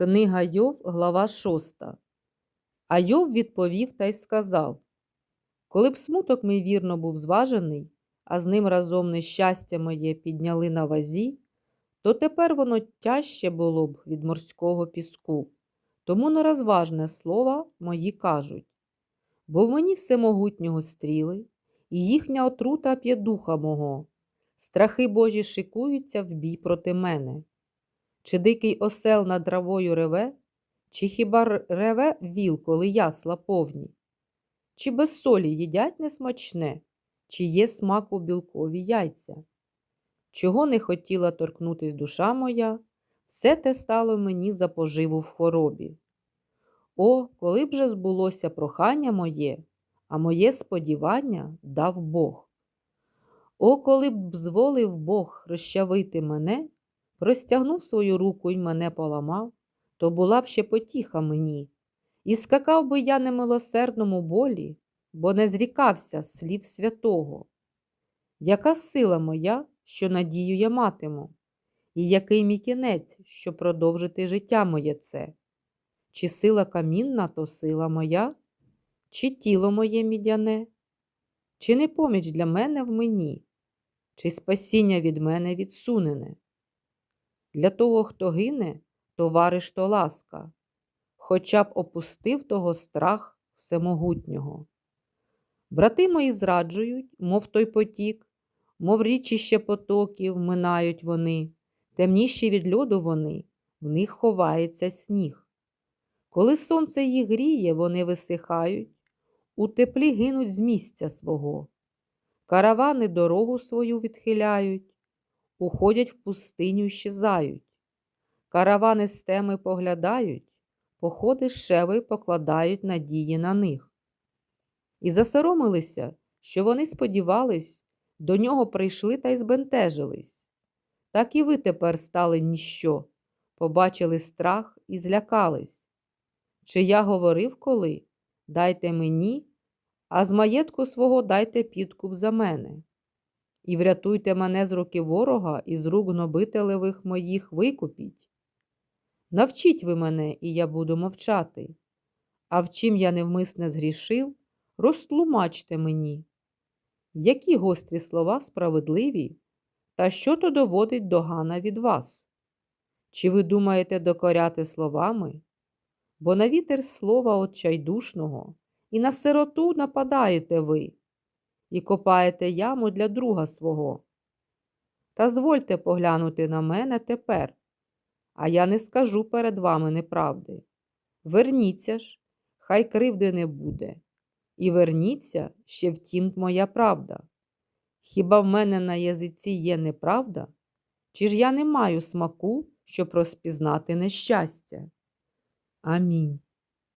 Книга Йов, глава 6. А Йов відповів та й сказав: Коли б смуток мій вірно був зважений, а з ним разом нещастя моє підняли на вазі, то тепер воно тяжче було б від морського піску. Тому нерозважне слово мої кажуть. Бо в мені всемогутнього стріли, і їхня отрута п'є духа мого. Страхи Божі шикуються в бій проти мене. Чи дикий осел над травою реве, чи хіба реве віл, коли ясла повні? Чи без солі їдять несмачне, чи є смак у білкові яйця? Чого не хотіла торкнутись душа моя, все те стало мені за поживу в хворобі. О, коли б же збулося прохання моє, а моє сподівання дав Бог. О, коли б зволив Бог розчавити мене, простягнув свою руку й мене поламав, то була б ще потіха мені, і скакав би я немилосердному болі, бо не зрікався слів святого. Яка сила моя, що надію я матиму, і який мій кінець, що продовжити життя моє це? Чи сила камінна, то сила моя, чи тіло моє мідяне, чи не поміч для мене в мені, чи спасіння від мене відсунене? Для того, хто гине, товариш то ласка, хоча б опустив того страх всемогутнього. Брати мої зраджують, мов той потік, мов річище потоків минають вони, темніші від льоду вони, в них ховається сніг. Коли сонце їх гріє, вони висихають, у теплі гинуть з місця свого. Каравани дорогу свою відхиляють, уходять в пустиню й щезають. Каравани з теми поглядають, походи шеви покладають надії на них. І засоромилися, що вони сподівались, до нього прийшли та й збентежились. Так і ви тепер стали ніщо, побачили страх і злякались. Чи я говорив коли? Дайте мені, а з маєтку свого дайте підкуп за мене. І врятуйте мене з руки ворога і з рук гнобителевих моїх викупіть. Навчіть ви мене, і я буду мовчати. А в чим я невмисне згрішив, розтлумачте мені. Які гострі слова справедливі, та що то доводить догана від вас? Чи ви думаєте докоряти словами? Бо на вітер слова отчайдушного, і на сироту нападаєте ви, і копаєте яму для друга свого. Та звольте поглянути на мене тепер, а я не скажу перед вами неправди. Верніться ж, хай кривди не буде, і верніться ще втім моя правда. Хіба в мене на язиці є неправда? Чи ж я не маю смаку, щоб розпізнати нещастя? Амінь.